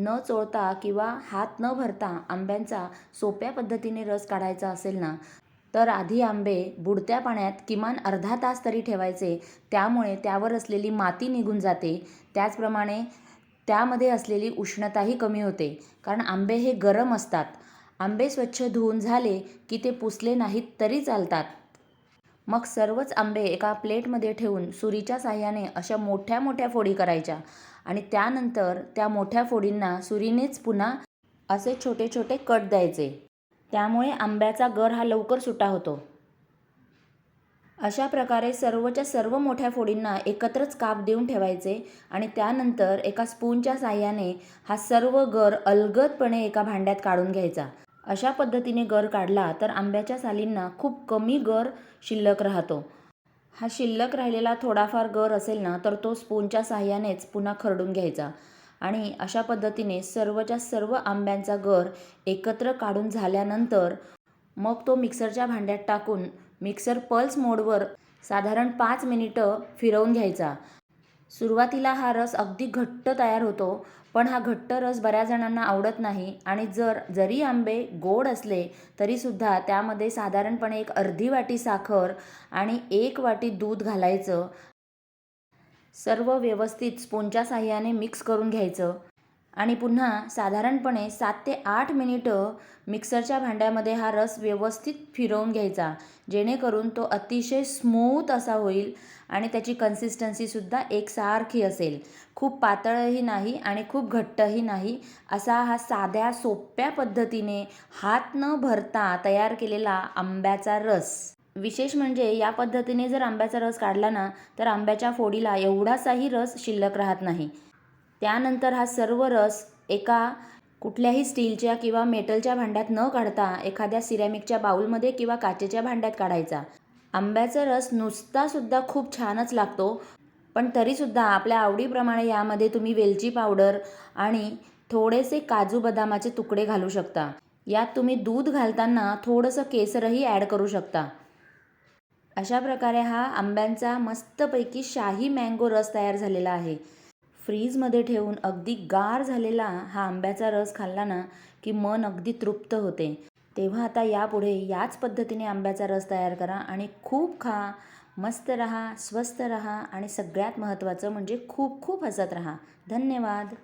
न चोळता किंवा हात न भरता आंब्यांचा सोप्या पद्धतीने रस काढायचा असेल ना? तर आधी आंबे बुडत्या पाण्यात किमान अर्धा तास तरी ठेवायचे. त्यामुळे त्यावर असलेली माती निघून जाते. त्याचप्रमाणे त्यामध्ये असलेली उष्णताही कमी होते. कारण आंबे हे गरम असतात. आंबे स्वच्छ धुवून झाले की ते पुसले नाहीत तरी चालतात. मग सर्वच आंबे एका प्लेटमध्ये ठेवून सुरीच्या साह्याने अशा मोठ्या मोठ्या फोडी करायच्या. आणि त्यानंतर त्या मोठ्या फोडींना सुरीनेच पुन्हा असे छोटे छोटे कट द्यायचे. त्यामुळे आंब्याचा गर हा लवकर सुटा होतो. अशा प्रकारे सर्वच्या सर्व मोठ्या फोडींना एकत्रच काप देऊन ठेवायचे आणि त्यानंतर एका स्पूनच्या साह्याने हा सर्व गर अलगदपणे एका भांड्यात काढून घ्यायचा. अशा पद्धतीने गर काढला तर आंब्याच्या सालींना खूप कमी गर शिल्लक राहतो. हा शिल्लक राहिलेला थोडाफार गर असेल ना तर तो स्पूनच्या साह्यानेच पुन्हा खरडून घ्यायचा. आणि अशा पद्धतीने सर्वच्या सर्व आंब्यांचा गर एकत्र काढून झाल्यानंतर मग तो मिक्सरच्या भांड्यात टाकून मिक्सर पल्स मोडवर साधारण पाच मिनिटं फिरवून घ्यायचा. सुरुवातीला हा रस अगदी घट्ट तयार होतो पण हा घट्ट रस बऱ्याच जणांना आवडत नाही आणि जर जरी आंबे गोड असले तरीसुद्धा त्यामध्ये साधारणपणे एक अर्धी वाटी साखर आणि एक वाटी दूध घालायचं. सर्व व्यवस्थित स्पूनच्या साह्याने मिक्स करून घ्यायचं. आणि पुन्हा साधारणपणे सात ते आठ मिनिटं मिक्सरच्या भांड्यामध्ये हा रस व्यवस्थित फिरवून घ्यायचा जेणेकरून तो अतिशय स्मूथ असा होईल आणि त्याची कन्सिस्टन्सीसुद्धा एकसारखी असेल. खूप पातळही नाही आणि खूप घट्टही नाही असा हा साध्या सोप्या पद्धतीने हात न भरता तयार केलेला आंब्याचा रस. विशेष म्हणजे या पद्धतीने जर आंब्याचा रस काढला ना तर आंब्याच्या फोडीला एवढासाही रस शिल्लक राहत नाही. त्यानंतर हा सर्व रस एका कुठल्याही स्टीलच्या किंवा मेटलच्या भांड्यात न काढता एखाद्या सिरॅमिकच्या बाऊलमध्ये किंवा काचेच्या भांड्यात काढायचा. आंब्याचा रस नुसतासुद्धा खूप छानच लागतो पण तरीसुद्धा आपल्या आवडीप्रमाणे यामध्ये तुम्ही वेलची पावडर आणि थोडेसे काजू बदामाचे तुकडे घालू शकता. यात तुम्ही दूध घालताना थोडंसं केसरही ॲड करू शकता. अशा प्रकारे हा आंब्यांचा मस्तपैकी शाही मँगो रस तयार झालेला आहे. फ्रीजमध्ये ठेवून अगदी गार झालेला हा आंब्याचा रस खाल्ला ना की मन अगदी तृप्त होते. तेव्हा आता यापुढे याच पद्धतीने आंब्याचा रस तयार करा आणि खूप खा. मस्त रहा स्वस्त रहा आणि सगळ्यात महत्त्वाचं म्हणजे खूप खूप हसत रहा. धन्यवाद.